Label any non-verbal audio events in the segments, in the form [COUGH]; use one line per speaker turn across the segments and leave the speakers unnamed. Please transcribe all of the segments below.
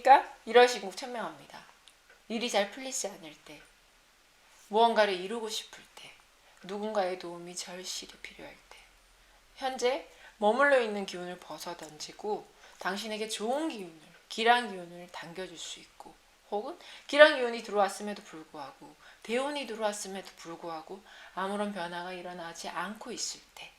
뭡니까? 이러시고 천명합니다. 일이 잘 풀리지 않을 때, 무언가를 이루고 싶을 때, 누군가의 도움이 절실히 필요할 때, 현재 머물러 있는 기운을 벗어 던지고 당신에게 좋은 기운을, 기란 기운을 당겨줄 수 있고, 혹은 기란 기운이 들어왔음에도 불구하고, 대운이 들어왔음에도 불구하고 아무런 변화가 일어나지 않고 있을 때,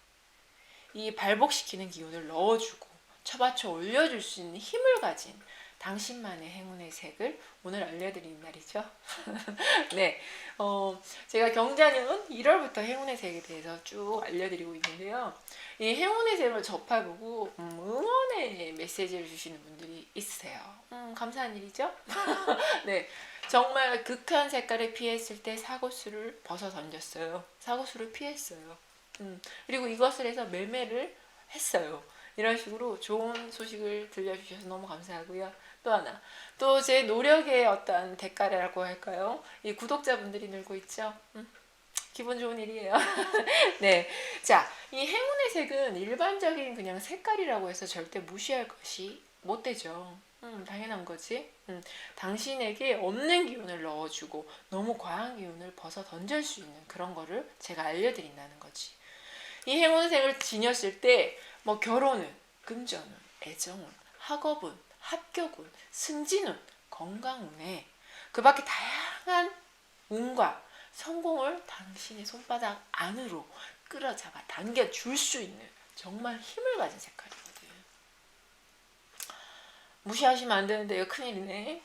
이 발복시키는 기운을 넣어주고 쳐받쳐 올려줄 수 있는 힘을 가진 당신만의 행운의 색을 오늘 알려드리는 날이죠. [LAUGHS] 네, 어, 제가 경자년 1월부터 행운의 색에 대해서 쭉 알려드리고 있는데요. 이 행운의 색을 접해보고 음, 응원의 메시지를 주시는 분들이 있으세요. 음, 감사한 일이죠. [LAUGHS] 네, 정말 극한 색깔을 피했을 때 사고수를 벗어 던졌어요. 사고수를 피했어요. 음, 그리고 이것을 해서 매매를 했어요. 이런 식으로 좋은 소식을 들려주셔서 너무 감사하고요. 또 하나, 또 제 노력의 어떤 대가라고 할까요? 이 구독자분들이 늘고 있죠. 음, 기분 좋은 일이에요. [LAUGHS] 네, 자, 이 행운의 색은 일반적인 그냥 색깔이라고 해서 절대 무시할 것이 못 되죠. 음, 당연한 거지. 음, 당신에게 없는 기운을 넣어주고 너무 과한 기운을 벗어 던질 수 있는 그런 거를 제가 알려드린다는 거지. 이 행운색을 지녔을 때 뭐 결혼은, 금전은, 애정은, 학업은, 합격운, 승진운, 건강운에 그 밖에 다양한 운과 성공을 당신의 손바닥 안으로 끌어잡아 당겨 줄 수 있는 정말 힘을 가진 색깔이거든. 무시하시면 안 되는데 이거 큰일이네.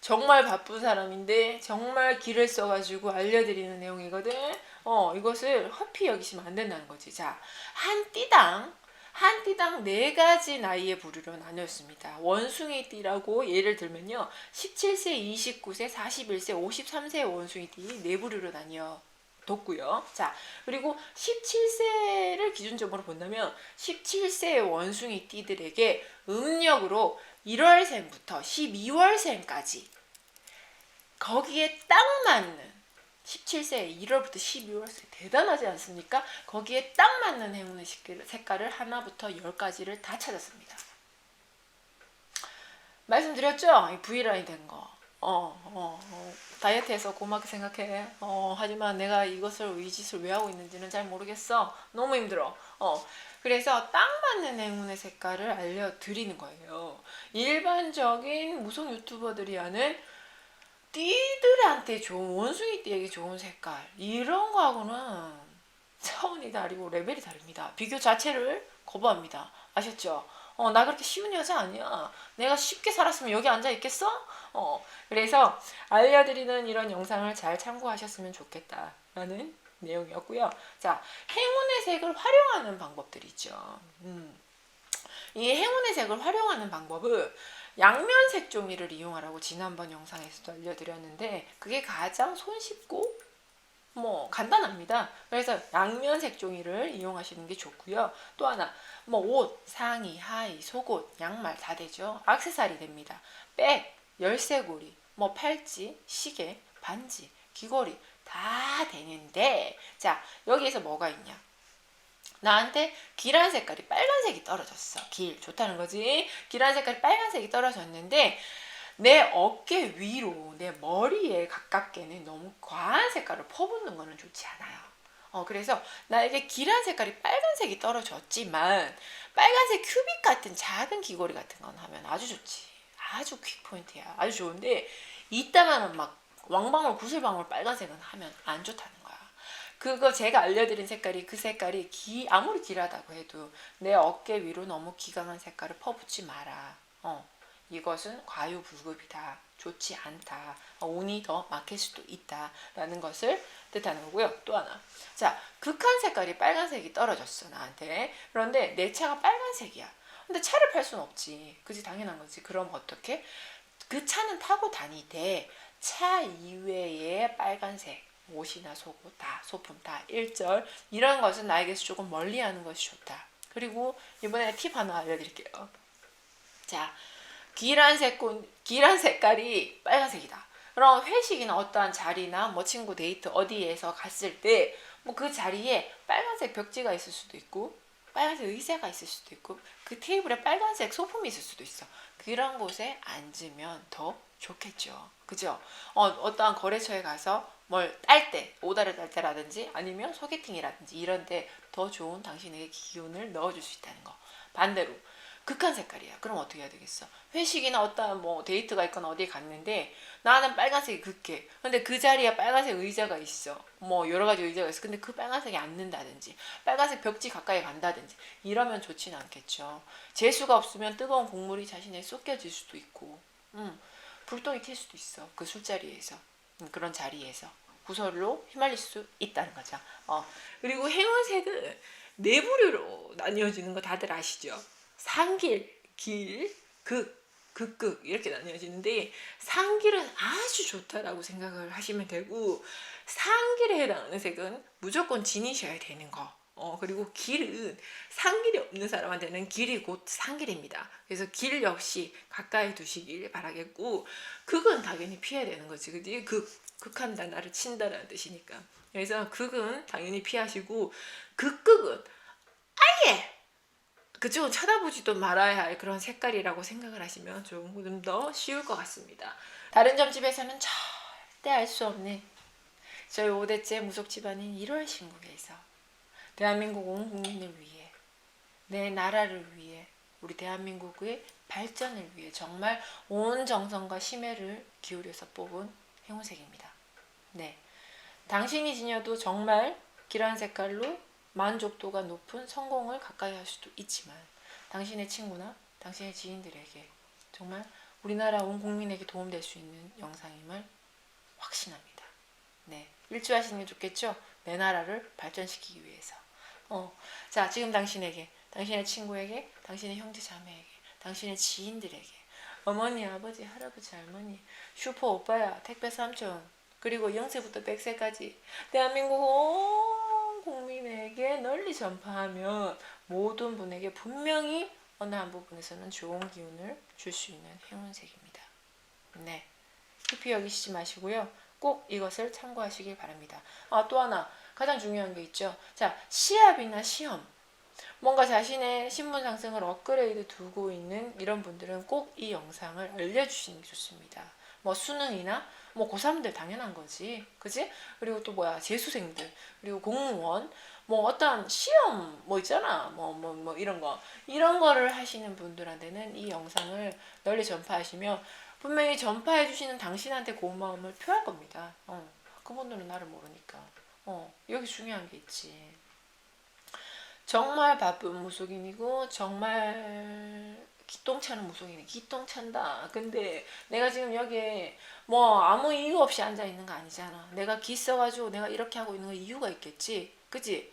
정말 바쁜 사람인데 정말 길을 써가지고 알려드리는 내용이거든. 어 이것을 허피 여기시면 안 된다는 거지. 자, 한 띠당 한 띠당 네 가지 나이의 부류로 나뉘었습니다. 원숭이 띠라고 예를 들면요. 17세, 29세, 41세, 53세의 원숭이 띠 네 부류로 나뉘어 뒀고요. 자, 그리고 17세를 기준점으로 본다면 17세의 원숭이 띠들에게 음력으로 1월생부터 12월생까지 거기에 딱 맞는 17세 1월부터 12월생 대단하지 않습니까? 거기에 딱 맞는 행운의 색깔을 하나부터 열까지를 다 찾았습니다. 말씀드렸죠? 이 V라인 된 거. 어, 어, 어, 다이어트해서 고맙게 생각해. 어, 하지만 내가 이것을 이 짓을 왜 하고 있는지는 잘 모르겠어. 너무 힘들어. 어, 그래서 딱 맞는 행운의 색깔을 알려드리는 거예요. 일반적인 무속 유튜버들이 하는 띠들한테 좋은 원숭이 띠에게 좋은 색깔 이런 거하고는 차원이 다르고 레벨이 다릅니다. 비교 자체를 거부합니다. 아셨죠? 어, 나 그렇게 쉬운 여자 아니야. 내가 쉽게 살았으면 여기 앉아 있겠어? 어, 그래서 알려드리는 이런 영상을 잘 참고하셨으면 좋겠다라는 내용이었고요. 자, 행운의 색을 활용하는 방법들이 있죠. 음. 이 행운의 색을 활용하는 방법은 양면 색 종이를 이용하라고 지난번 영상에서도 알려드렸는데 그게 가장 손쉽고 뭐 간단합니다. 그래서 양면 색 종이를 이용하시는 게 좋고요. 또 하나 뭐 옷, 상의, 하의, 속옷, 양말 다 되죠. 악세사리 됩니다. 백, 열쇠고리, 뭐 팔찌, 시계, 반지, 귀걸이 다 되는데 자 여기에서 뭐가 있냐? 나한테 기란 색깔이 빨간색이 떨어졌어. 길 좋다는 거지. 기란 색깔이 빨간색이 떨어졌는데 내 어깨 위로 내 머리에 가깝게는 너무 과한 색깔을 퍼붓는 거는 좋지 않아요. 어 그래서 나에게 기란 색깔이 빨간색이 떨어졌지만 빨간색 큐빅 같은 작은 귀걸이 같은 건 하면 아주 좋지. 아주 퀵 포인트야. 아주 좋은데 이따가는 막 왕방울 구슬방울 빨간색은 하면 안 거야. 그거 제가 알려드린 색깔이 그 색깔이 기 아무리 길하다고 해도 내 어깨 위로 너무 기강한 색깔을 퍼붓지 마라. 어, 이것은 과유불급이다. 좋지 않다. 어, 운이 더 막힐 수도 있다 라는 것을 뜻하는 거고요. 또 하나. 자, 극한 색깔이 빨간색이 떨어졌어 나한테. 그런데 내 차가 빨간색이야. 근데 차를 팔 수는 없지. 그지 당연한 거지. 그럼 어떻게? 그 차는 타고 다니되 차 이외에 빨간색 옷이나 속옷 다 소품 다 일절 이런 것은 나에게서 조금 멀리하는 것이 좋다. 그리고 이번에 팁 하나 알려드릴게요. 자, 기란 색깔 기란 색깔이 빨간색이다. 그럼 회식이나 어떠한 자리나 뭐 친구 데이트 어디에서 갔을 때 뭐 그 자리에 빨간색 벽지가 있을 수도 있고 빨간색 의자가 있을 수도 있고 그 테이블에 빨간색 소품이 있을 수도 있어. 그런 곳에 앉으면 더 좋겠죠. 그죠? 어, 어떠한 거래처에 가서 뭘 딸 때, 오다를 딸 때라든지 아니면 소개팅이라든지 이런 데더 좋은 당신에게 기운을 넣어줄 수 있다는 거. 반대로 극한 색깔이야. 그럼 어떻게 해야 되겠어? 회식이나 어떠한 뭐 데이트가 있거나 어디에 갔는데 나는 빨간색이 극해. 근데 그 자리에 빨간색 의자가 있어. 뭐 여러 가지 의자가 있어. 근데 그 빨간색이 앉는다든지 빨간색 벽지 가까이 간다든지 이러면 좋지는 않겠죠. 재수가 없으면 뜨거운 국물이 자신에 쏟겨질 수도 있고 음, 불똥이 튈 수도 있어. 그 술자리에서 음, 그런 자리에서 구설로 휘말릴 수 있다는 거죠. 어. 그리고 행운색은 네 부류로 나뉘어지는 거 다들 아시죠? 상길, 길, 극, 극극 이렇게 나뉘어지는데 상길은 아주 좋다라고 생각을 하시면 되고 상길에 해당하는 색은 무조건 지니셔야 되는 거. 어, 그리고 길은 상길이 없는 사람한테는 길이 곧 상길입니다. 그래서 길 역시 가까이 두시길 바라겠고, 극은 당연히 피해야 되는 거지. 그지? 극, 극한다, 나를 친다라는 뜻이니까. 그래서 극은 당연히 피하시고, 극극은 아예 그쪽은 쳐다보지도 말아야 할 그런 색깔이라고 생각을 하시면 조금 더 쉬울 것 같습니다. 다른 점집에서는 절대 알 수 없는 저희 5대째 무속 집안인 1월 신국에서 대한민국 온 국민을 위해 내 나라를 위해 우리 대한민국의 발전을 위해 정말 온 정성과 심혈을 기울여서 뽑은 행운색입니다. 네. 당신이 지녀도 정말 길한 색깔로 만족도가 높은 성공을 가까이 할 수도 있지만 당신의 친구나 당신의 지인들에게 정말 우리나라 온 국민에게 도움될 수 있는 영상임을 확신합니다. 네. 일주하시는 게 좋겠죠? 내 나라를 발전시키기 위해서. 어. 자, 지금 당신에게, 당신의 친구에게, 당신의 형제 자매에게, 당신의 지인들에게, 어머니, 아버지, 할아버지, 할머니, 슈퍼 오빠야, 택배 삼촌, 그리고 0세부터 100세까지 대한민국 온 국민에게 널리 전파하면 모든 분에게 분명히 어느 한 부분에서는 좋은 기운을 줄 수 있는 행운색입니다. 네. 깊이 여기시지 마시고요. 꼭 이것을 참고하시길 바랍니다. 아, 또 하나 가장 중요한 게 있죠. 자, 시합이나 시험. 뭔가 자신의 신분 상승을 업그레이드 두고 있는 이런 분들은 꼭 이 영상을 알려주시는 게 좋습니다. 뭐 수능이나 뭐 고3들 당연한 거지. 그지? 그리고 또 뭐야, 재수생들, 그리고 공무원, 뭐 어떤 시험 뭐 있잖아. 뭐 뭐 뭐 이런 거. 이런 거를 하시는 분들한테는 이 영상을 널리 전파하시면 분명히 전파해 주시는 당신한테 고마움을 표할 겁니다. 어. 그분들은 나를 모르니까. 어. 여기 중요한 게 있지. 정말 바쁜 무속인이고 정말 기똥차는 무속인이 기똥찬다. 근데 내가 지금 여기에 뭐 아무 이유 없이 앉아 있는 거 아니잖아. 내가 기 써가지고 내가 이렇게 하고 있는 거 이유가 있겠지. 그지?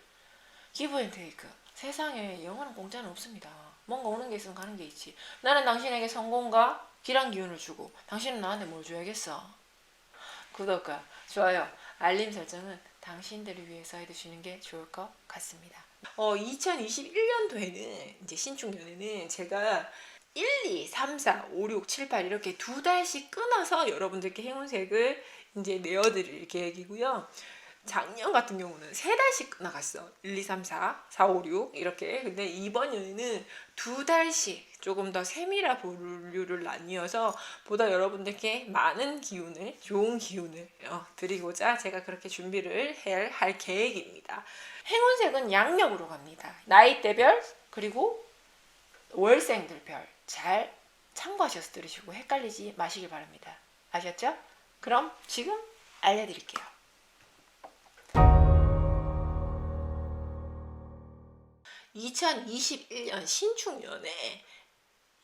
기브 앤 테이크. 세상에 영원한 공짜는 없습니다. 뭔가 오는 게 있으면 가는 게 있지. 나는 당신에게 성공과 길한 기운을 주고 당신은 나한테 뭘 줘야겠어. 구독과 좋아요, 알림 설정은 당신들을 위해서 해두시는 게 좋을 것 같습니다. 어, 2021년도에는 이제 신축년에는 제가 1, 2, 3, 4, 5, 6, 7, 8 이렇게 두 달씩 끊어서 여러분들께 행운색을 이제 내어드릴 계획이고요. 작년 같은 경우는 세 달씩 나갔어. 1, 2, 3, 4, 4, 5, 6 이렇게. 근데 이번 연에는 두 달씩 조금 더 세밀한 분류를 나뉘어서 보다 여러분들께 많은 기운을, 좋은 기운을 어, 드리고자 제가 그렇게 준비를 할, 할 계획입니다. 행운색은 양력으로 갑니다. 나이대별 그리고 월생들별 잘 참고하셔서 들으시고 헷갈리지 마시길 바랍니다. 아셨죠? 그럼 지금 알려드릴게요. (2021년) 신축년에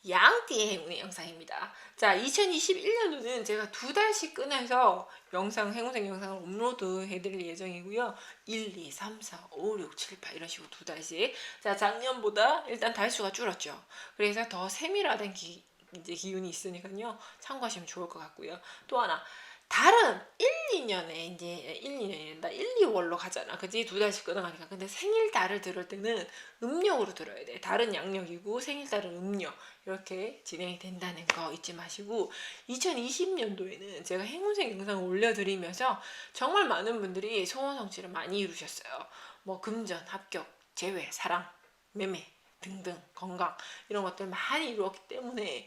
양띠의 행운의 영상입니다. 자, 2021년도는 제가 두 달씩 끊어서 영상, 행운생 영상을 업로드 해드릴 예정이고요. 1, 2, 3, 4, 5, 6, 7, 8 이런 식으로 두 달씩. 자, 작년보다 일단 달수가 줄었죠. 그래서 더 세밀화된 기, 이제 기운이 있으니까요. 참고하시면 좋을 것 같고요. 또 하나, 달은 1, 2년에 이제 1, 2년이다 1, 2월로 가잖아. 그지? 두 달씩 끊어가니까. 근데 생일달을 들을 때는 음력으로 들어야 돼. 달은 양력이고 생일달은 음력. 이렇게 진행이 된다는 거 잊지 마시고 2020년도에는 제가 행운생 영상을 올려드리면서 정말 많은 분들이 소원 성취를 많이 이루셨어요. 뭐 금전, 합격, 재회, 사랑 매매 등등 건강 이런 것들 많이 이루었기 때문에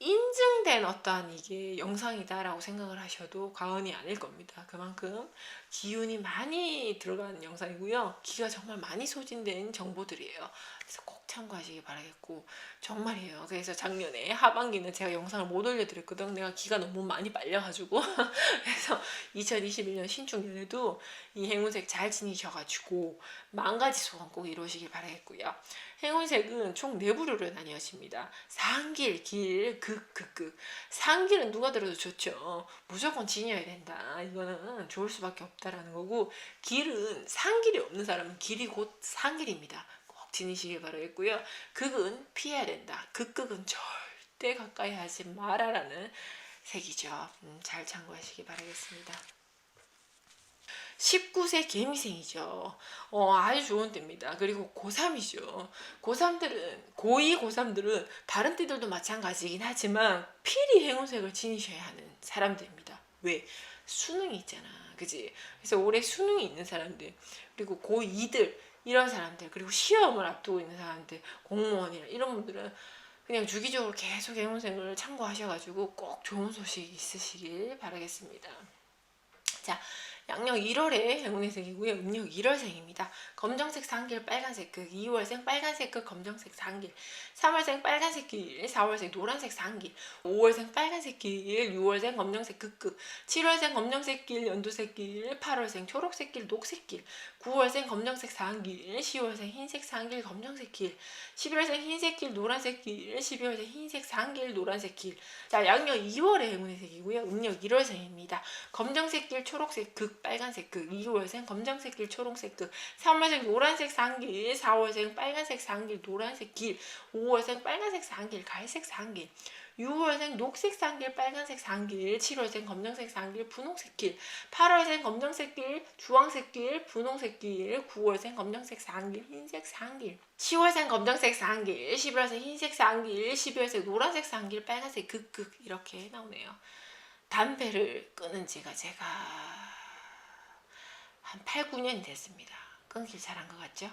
인증된 어떠한 이게 영상이다라고 생각을 하셔도 과언이 아닐 겁니다. 그만큼 기운이 많이 들어간 영상이고요. 기가 정말 많이 소진된 정보들이에요. 그래서 꼭 참고하시기 바라겠고 정말이에요. 그래서 작년에 하반기는 제가 영상을 못 올려드렸거든. 내가 기가 너무 많이 빨려가지고 [LAUGHS] 그래서 2021년 신축년에도 이 행운색 잘 지니셔가지고 만 가지 소원 꼭 이루시길 바라겠고요. 행운색은 총 네 부류로 나뉘어집니다. 상길, 길, 극, 극, 극. 상길은 누가 들어도 좋죠. 무조건 지녀야 된다. 이거는 좋을 수밖에 없 다라는 거고 길은 상길이 없는 사람은 길이 곧 상길입니다. 꼭 지니시길 바라겠고요. 극은 피해야 된다. 극극은 절대 가까이 하지 마라라는 색이죠. 음, 잘 참고하시기 바라겠습니다. 19세 개미생이죠. 어, 아주 좋은 때입니다. 그리고 고3이죠. 고3들은, 고2, 고3들은 다른 때들도 마찬가지긴 하지만 필히 행운색을 지니셔야 하는 사람들입니다. 왜? 수능이 있잖아. 그지? 그래서 올해 수능이 있는 사람들, 그리고 고2들, 이런 사람들, 그리고 시험을 앞두고 있는 사람들, 공무원이나 이런 분들은 그냥 주기적으로 계속 행운색을 참고하셔가지고 꼭 좋은 소식 있으시길 바라겠습니다. 자, 양력 1월에 행운의 색이고요. 음력 1월생입니다. 검정색 상길 빨간색 극, 2월생 빨간색 극 검정색 상길, 3월생 빨간색 길, 4월생 노란색 상길, 5월생 빨간색 길, 6월생 검정색 극극, 7월생 검정색 길, 연두색 길, 8월생 초록색 길, 녹색 길, 9월생 검정색 상길, 10월생 흰색 상길, 검정색 길, 11월생 흰색 길, 노란색 길, 12월생 흰색 상길, 노란색 길. 자, 양력 2월의 행운의 색이고요. 음력 1월생입니다. 검정색 길, 초록색 극, 빨간색 극, 2월생 검정색 길, 초록색 극, 3월생 노란색 상길, 4월생 빨간색 상길, 노란색 길, 5월생 빨간색 상길, 갈색 상길, 6월생 녹색 상길, 빨간색 상길, 7월생 검정색 상길, 분홍색 길, 8월생 검정색 길, 주황색 길, 분홍색 길, 9월생 검정색 상길, 흰색 상길, 10월생 검정색 상길, 11월생 흰색 상길, 12월생 노란색 상길, 빨간색 극극 이렇게 나오네요. 담배를 끊은 지가 제가 한 8, 9년이 됐습니다. 끊길 잘한 것 같죠?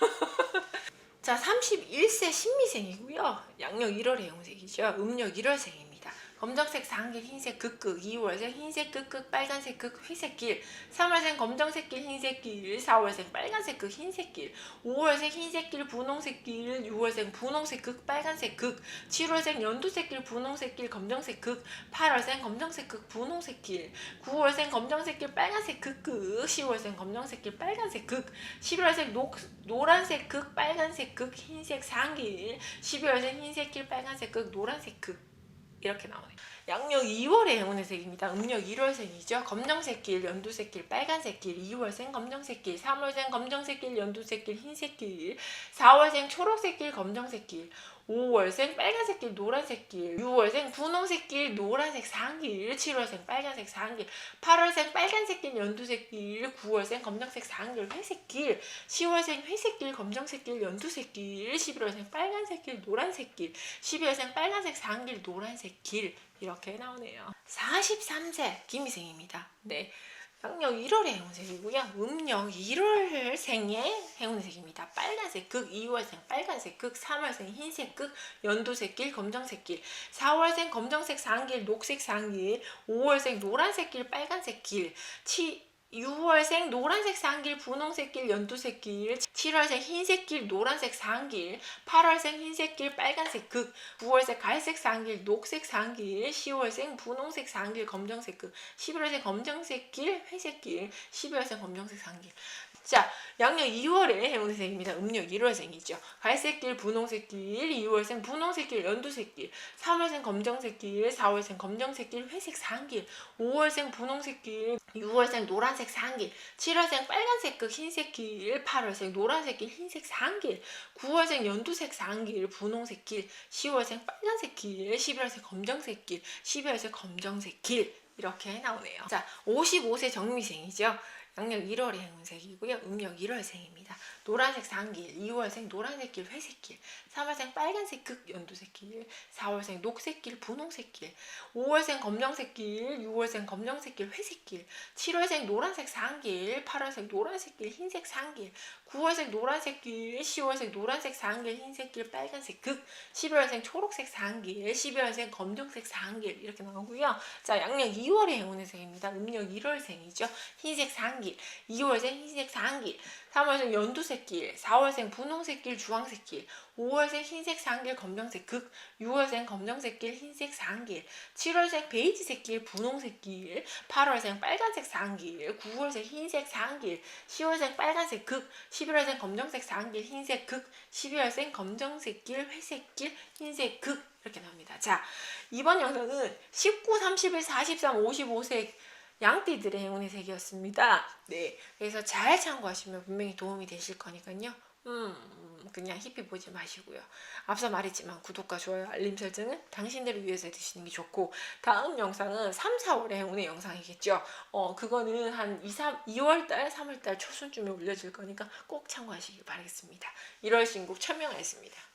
[LAUGHS] 자, 31세 신미생이고요. 양력 1월의 영색이죠. 음력 1월생입니다. 검정색 상길 흰색 극극 2월생 흰색 극극 빨간색 극 회색 길 3월생 검정색 길 흰색 길 4월생 빨간색 극 흰색 길 5월생 흰색 길 분홍색 길 6월생 분홍색 극 빨간색 극 7월생 연두색 길 분홍색 길 검정색 극 8월생 검정색 극 분홍색 길 9월생 검정색 길 빨간색 극극 10월생 검정색 길 빨간색 극 11월생 노, 노란색 극 빨간색 극 흰색 상길 12월생 흰색 길 빨간색 극 노란색 극 이렇게 나오네요. 양력 2월의 행운의 색입니다. 음력 1월생이죠. 검정색 길, 연두색 길, 빨간색 길, 2월생 검정색 길, 3월생 검정색 길, 연두색 길, 흰색 길, 4월생 초록색 길, 검정색 길, 5월생 빨간색 길, 노란색 길, 6월생 분홍색 길, 노란색 상길, 7월생 빨간색 상길, 8월생 빨간색 길, 연두색 길, 9월생 검정색 상길, 회색 길, 10월생 회색 길, 검정색 길, 연두색 길, 11월생 빨간색 길, 노란색 길, 12월생 빨간색 상길, 노란색 길 이렇게 나오네요. 43세 김희생입니다. 네. 양력 1월의 행운색이고요. 음력 1월 생의 행운색입니다. 빨간색 극, 2월생 빨간색 극, 3월생 흰색 극, 연두색 길, 검정색 길, 4월생 검정색 상길, 녹색 상길, 5월생 노란색 길, 빨간색 길, 7, 6월생 노란색 상길, 분홍색 길, 연두색 길, 7월생 흰색 길, 노란색 상길, 8월생 흰색 길, 빨간색 극, 9월생 갈색 상길, 녹색 상길, 10월생 분홍색 상길, 검정색 극, 11월생 검정색 길, 회색 길, 12월생 검정색 상길. 자, 양력 2월의 행운색입니다. 음력 1월생이죠. 갈색 길, 분홍색 길, 2월생 분홍색 길, 연두색 길, 3월생 검정색 길, 4월생 검정색 길, 회색 상길, 5월생 분홍색 길, 6월생 노란색 상길, 7월생 빨간색 극 흰색 길, 8월생 노란색 길, 흰색 상길, 9월생 연두색 상길, 분홍색 길, 10월생 빨간색 길, 11월생 검정색 길, 12월생 검정색 길 이렇게 나오네요. 자, 55세 정미생이죠. 양력 1월의 행운색이고요. 음력 1월생입니다. 노란색 상길, 2월생 노란색길, 회색길, 3월생 빨간색 극 연두색길, 4월생 녹색길, 분홍색길, 5월생 검정색길, 6월생 검정색길, 회색길, 7월생 노란색 상길, 8월생 노란색길, 흰색 상길, 9월생 노란색 길, 10월생 노란색 상길, 흰색 길, 빨간색 극, 11월생 초록색 상길, 12월생 검정색 상길 이렇게 나오고요. 자, 양력 2월의 행운의 색입니다. 음력 1월생이죠. 흰색 상길, 2월생 흰색 상길, 3월생 연두색 길, 4월생 분홍색 길, 주황색 길, 5월생 흰색 상길, 검정색 극, 6월생 검정색 길, 흰색 상길, 7월생 베이지색 길, 분홍색 길, 8월생 빨간색 상길, 9월생 흰색 상길, 10월생 빨간색 극, 11월생 검정색 상길, 흰색 극, 12월생 검정색 길, 회색 길, 흰색 극 이렇게 나옵니다. 자, 이번 영상은 19, 31, 43, 55색 양띠들의 행운의 색이었습니다. 네, 그래서 잘 참고하시면 분명히 도움이 되실 거니까요. 음, 그냥 힙히 보지 마시고요. 앞서 말했지만 구독과 좋아요, 알림 설정은 당신들을 위해서 해두시는 게 좋고 다음 영상은 3, 4월의 행운의 영상이겠죠. 어, 그거는 한 2, 3, 2월달, 3월달 초순쯤에 올려줄 거니까 꼭 참고하시길 바라겠습니다. 1월 신곡 천명하였습니다.